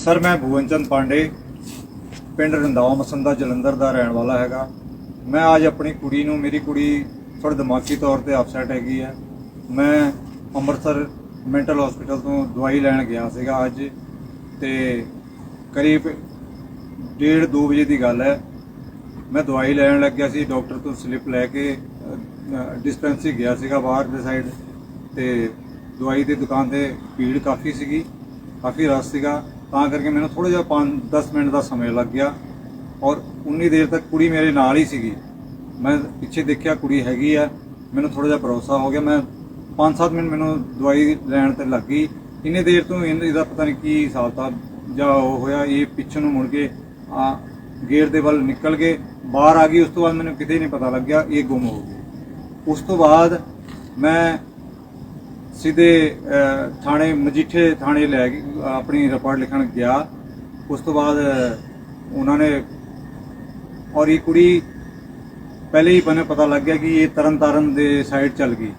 Sir, ਮੈਂ ਭੁਵਨਚੰਦ ਪਾਂਡੇ, ਪਿੰਡ ਰੰਦਾਵਾ ਮਸੰਦਾ ਜਲੰਧਰ ਦਾ ਰਹਿਣ ਵਾਲਾ ਹੈਗਾ। ਮੈਂ ਅੱਜ ਆਪਣੀ ਕੁੜੀ ਨੂੰ, ਮੇਰੀ ਕੁੜੀ ਥੋੜਾ ਦਿਮਾਗੀ ਤੌਰ ਤੇ ਅਪਸੈਟ ਹੈਗੀ ਹੈ। ਮੈਂ ਅੰਮ੍ਰਿਤਸਰ ਮੈਂਟਲ ਹਸਪੀਟਲ ਤੋਂ ਦਵਾਈ ਲੈਣ ਗਿਆ ਸੀਗਾ ਅੱਜ ਤੇ ਕਰੀਬ 1:30 2 ਵਜੇ ਦੀ ਗੱਲ ਹੈ। ਮੈਂ ਦਵਾਈ ਲੈਣ ਲੱਗਿਆ ਸੀ, ਡਾਕਟਰ ਤੋਂ ਸਲਿੱਪ ਲੈ ਕੇ ਡਿਸਪੈਂਸਰੀ ਗਿਆ ਸੀਗਾ ਬਾਹਰ ਦੇ ਸਾਈਡ ਤੇ ਦਵਾਈ ਦੀ ਦੁਕਾਨ ਤੇ ਭੀੜ ਕਾਫੀ ਸੀਗੀ। ਕਾਫੀ ਰਸ਼ ਸੀਗਾ, ਤਾਂ ਕਰਕੇ ਮੈਨੂੰ ਥੋੜਾ ਜਿਹਾ 5-10 ਮਿੰਟ ਦਾ ਸਮਾਂ ਲੱਗ ਗਿਆ ਔਰ ਉਨੀ ਦੇਰ ਤੱਕ ਕੁੜੀ ਮੇਰੇ ਨਾਲ ਹੀ ਸੀਗੀ। ਮੈਂ ਪਿੱਛੇ ਦੇਖਿਆ ਕੁੜੀ ਹੈਗੀ ਆ, ਮੈਨੂੰ ਥੋੜਾ ਜਿਹਾ ਭਰੋਸਾ ਹੋ ਗਿਆ, ਮੈਂ 5-7 ਮਿੰਟ ਮੈਨੂੰ ਦਵਾਈ ਲੈਣ ਤੇ ਲੱਗ ਗਈ। ਇੰਨੇ ਦੇਰ ਤੋਂ ਇਹਨ- ਇਹਦਾ ਪਤਾ ਨਹੀਂ ਕੀ ਹਿਸਾਬ ਤਾ ਜਾਂ ਉਹ ਹੋਇਆ, ਇਹ ਪਿੱਛੇ ਨੂੰ ਮੁੜ ਕੇ ਆ ਗੇਟ ਦੇ ਵੱਲ ਨਿਕਲ ਕੇ ਬਾਹਰ ਆ ਗਈ, ਉਸ ਤੋਂ ਬਾਅਦ ਮੈਨੂੰ ਕਿਤੇ ਨਹੀਂ ਪਤਾ ਲੱਗਿਆ, ਇਹ ਗੁੰਮ ਹੋ ਗਈ। ਉਸ ਤੋਂ ਬਾਅਦ ਮੈਂ ਸਿੱਧੇ ਥਾਣੇ, ਮਜੀਠੇ ਥਾਣੇ ਲੈ ਕੇ ਆਪਣੀ ਰਿਪੋਰਟ ਲਿਖਣ ਗਿਆ। ਉਸ ਤੋਂ ਬਾਅਦ ਉਹਨਾਂ ਨੇ ਔਰ ਇਹ ਕੁੜੀ ਪਹਿਲੇ ਹੀ ਮੈਨੂੰ ਪਤਾ ਲੱਗ ਗਿਆ ਕਿ ਇਹ ਤਰਨਤਾਰਨ ਦੇ ਸਾਈਡ ਚੱਲ ਗਈ।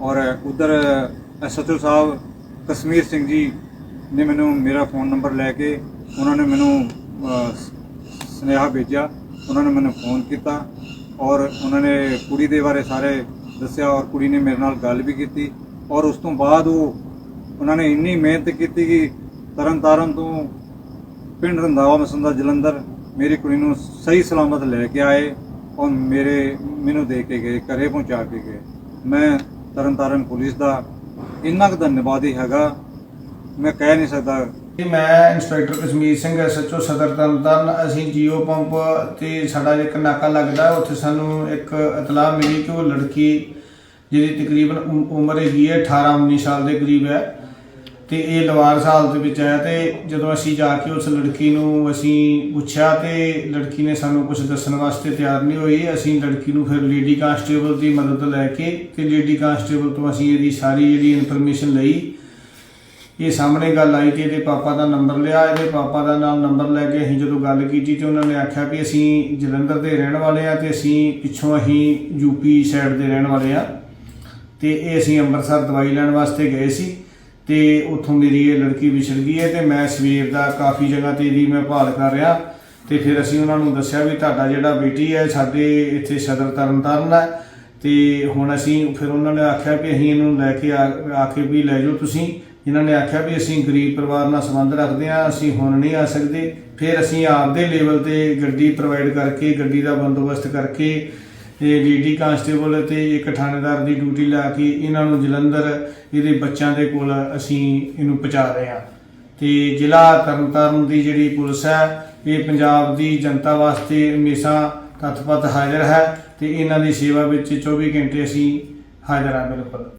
ਔਰ ਉਧਰ ਐਸਐਚਓ ਸਾਹਿਬ ਕਸ਼ਮੀਰ ਸਿੰਘ ਜੀ ਨੇ ਮੈਨੂੰ ਮੇਰਾ ਫੋਨ ਨੰਬਰ ਲੈ ਕੇ, ਉਹਨਾਂ ਨੇ ਮੈਨੂੰ ਸੁਨੇਹਾ ਭੇਜਿਆ। ਉਹਨਾਂ ਨੇ ਮੈਨੂੰ ਫੋਨ ਕੀਤਾ ਔਰ ਉਹਨਾਂ ਨੇ ਕੁੜੀ ਦੇ ਬਾਰੇ ਸਾਰੇ ਦੱਸਿਆ ਔਰ ਕੁੜੀ ਨੇ ਮੇਰੇ ਨਾਲ ਗੱਲ ਵੀ ਕੀਤੀ। ਔਰ ਉਸ ਤੋਂ ਬਾਅਦ ਉਹ ਉਹਨਾਂ ਨੇ ਇੰਨੀ ਮਿਹਨਤ ਕੀਤੀ ਕਿ ਤਰਨਤਾਰਨ ਤੋਂ ਪਿੰਡ ਰੰਦਾਵਾ ਮਸੰਦਾ ਜਲੰਧਰ ਮੇਰੀ ਕੁੜੀ ਨੂੰ ਸਹੀ ਸਲਾਮਤ ਲੈ ਕੇ ਆਏ ਔਰ ਮੇਰੇ ਮੈਨੂੰ ਦੇ ਕੇ ਗਏ, ਘਰੇ ਪਹੁੰਚਾ ਕੇ ਗਏ। ਮੈਂ ਤਰਨਤਾਰਨ ਪੁਲਿਸ ਦਾ ਇੰਨਾ ਕੁ ਧੰਨਵਾਦੀ ਹੈਗਾ, ਮੈਂ ਕਹਿ ਨਹੀਂ ਸਕਦਾ। ਮੈਂ ਇੰਸਪੈਕਟਰ ਕਸ਼ਮੀਰ ਸਿੰਘ, ਐਸਐਚਓ ਸਦਰ ਤਰਨਤਾਰਨ। ਅਸੀਂ ਜੀਓ ਪੰਪ ਤੇ ਸਾਡਾ ਇੱਕ ਨਾਕਾ ਲੱਗਦਾ, ਉੱਥੇ ਸਾਨੂੰ ਇੱਕ ਇਤਲਾਹ ਮਿਲੀ ਕਿ ਉਹ ਲੜਕੀ ਜਿਹਦੀ ਤਕਰੀਬਨ ਉਮ- ਉਮਰ ਹੈਗੀ ਹੈ 18 19 ਸਾਲ ਦੇ ਕਰੀਬ ਹੈ। ਤੇ ਇਹ ਲਵਾਰਸ ਹਾਲਤ ਵਿੱਚ ਆਇਆ ਤੇ ਜਦੋਂ ਅਸੀਂ ਜਾ ਕੇ ਉਸ ਲੜਕੀ ਨੂੰ ਅਸੀਂ ਪੁੱਛਿਆ ਤੇ ਲੜਕੀ ਨੇ ਸਾਨੂੰ ਕੁਝ ਦੱਸਣ ਵਾਸਤੇ ਤਿਆਰ ਨਹੀਂ ਹੋਈ। ਅਸੀਂ ਲੜਕੀ ਨੂੰ ਫਿਰ ਲੇਡੀ ਕਾਂਸਟੇਬਲ ਦੀ ਮਦਦ ਲੈ ਕੇ ਤੇ ਲੇਡੀ ਕਾਂਸਟੇਬਲ ਤੋਂ ਅਸੀਂ ਇਹਦੀ ਸਾਰੀ ਜਿਹੜੀ ਇਨਫੋਰਮੇਸ਼ਨ ਲਈ। ਇਹ ਸਾਹਮਣੇ ਗੱਲ ਆਈ ਕਿ ਇਹਦੇ ਪਾਪਾ ਦਾ ਨੰਬਰ ਲਿਆ। ਇਹਦੇ ਪਾਪਾ ਦਾ ਨਾਲ ਨੰਬਰ ਲੈ ਕੇ ਅਸੀਂ ਜਦੋਂ ਗੱਲ ਕੀਤੀ ਤੇ ਉਹਨਾਂ ਨੇ ਆਖਿਆ ਵੀ ਅਸੀਂ ਜਲੰਧਰ ਦੇ ਰਹਿਣ ਵਾਲੇ ਆ ਤੇ ਅਸੀਂ ਪਿੱਛੋਂ ਅਸੀਂ ਯੂਪੀ ਸਾਈਡ ਦੇ ਰਹਿਣ ਵਾਲੇ ਆ ਤੇ ਇਹ ਅਸੀਂ ਅੰਮ੍ਰਿਤਸਰ ਦਵਾਈ ਲੈਣ ਵਾਸਤੇ ਗਏ ਸੀ ਤੇ ਉੱਥੋਂ ਮੇਰੀ ਇਹ ਲੜਕੀ ਵਿਛੜ ਗਈ ਹੈ ਤੇ ਮੈਂ ਸਵੇਰ ਦਾ ਕਾਫੀ ਜਗ੍ਹਾ ਤੇ ਇਹਦੀ ਮੈਂ ਭਾਲ ਕਰ ਰਿਹਾ ਤੇ ਫਿਰ ਅਸੀਂ ਉਹਨਾਂ ਨੂੰ ਦੱਸਿਆ ਵੀ ਤੁਹਾਡਾ ਜਿਹੜਾ ਬੇਟੀ ਹੈ ਸਾਡੇ ਇੱਥੇ ਸਦਰ ਤਰਨਤਾਰਨ ਹੈ ਤੇ ਹੁਣ ਅਸੀਂ ਫਿਰ ਉਹਨਾਂ ਨੇ ਆਖਿਆ ਕਿ ਅਸੀਂ ਇਹਨੂੰ ਲੈ ਕੇ ਆ ਆ ਕੇ ਵੀ ਲੈ ਜਾਓ ਤੁਸੀਂ। ਇਹਨਾਂ ਨੇ ਆਖਿਆ ਵੀ ਅਸੀਂ ਗਰੀਬ ਪਰਿਵਾਰ ਨਾਲ ਸੰਬੰਧ ਰੱਖਦੇ ਹਾਂ, ਅਸੀਂ ਹੁਣ ਨਹੀਂ ਆ ਸਕਦੇ। ਫਿਰ ਅਸੀਂ ਆਪਦੇ ਲੈਵਲ ਤੇ ਗੱਡੀ ਪ੍ਰੋਵਾਈਡ ਕਰਕੇ, ਗੱਡੀ ਦਾ ਬੰਦੋਬਸਤ ਕਰਕੇ ਇਹ ਲੇਡੀ ਕਾਂਸਟੇਬਲ ਤੇ ਇੱਕ ਥਾਣੇਦਾਰ ਦੀ ਡਿਊਟੀ ਲਾ ਕੇ ਇਹਨਾਂ ਨੂੰ ਜਲੰਧਰ ਇਹਦੇ ਬੱਚਿਆਂ ਦੇ ਕੋਲ ਅਸੀਂ ਇਹਨੂੰ ਪਹੁੰਚਾ ਰਹੇ ਹਾਂ। ਤੇ ਜ਼ਿਲ੍ਹਾ ਤਰਨਤਾਰਨ ਦੀ ਜਿਹੜੀ ਪੁਲਿਸ ਹੈ, ਇਹ ਪੰਜਾਬ ਦੀ ਜਨਤਾ ਵਾਸਤੇ ਹਮੇਸ਼ਾ ਤਤਪਰਤ ਹਾਜ਼ਰ ਹੈ ਤੇ ਇਹਨਾਂ ਦੀ ਸੇਵਾ ਵਿੱਚ 24 ਘੰਟੇ ਅਸੀਂ ਹਾਜ਼ਰ ਹਾਂ ਬਿਲਕੁਲ।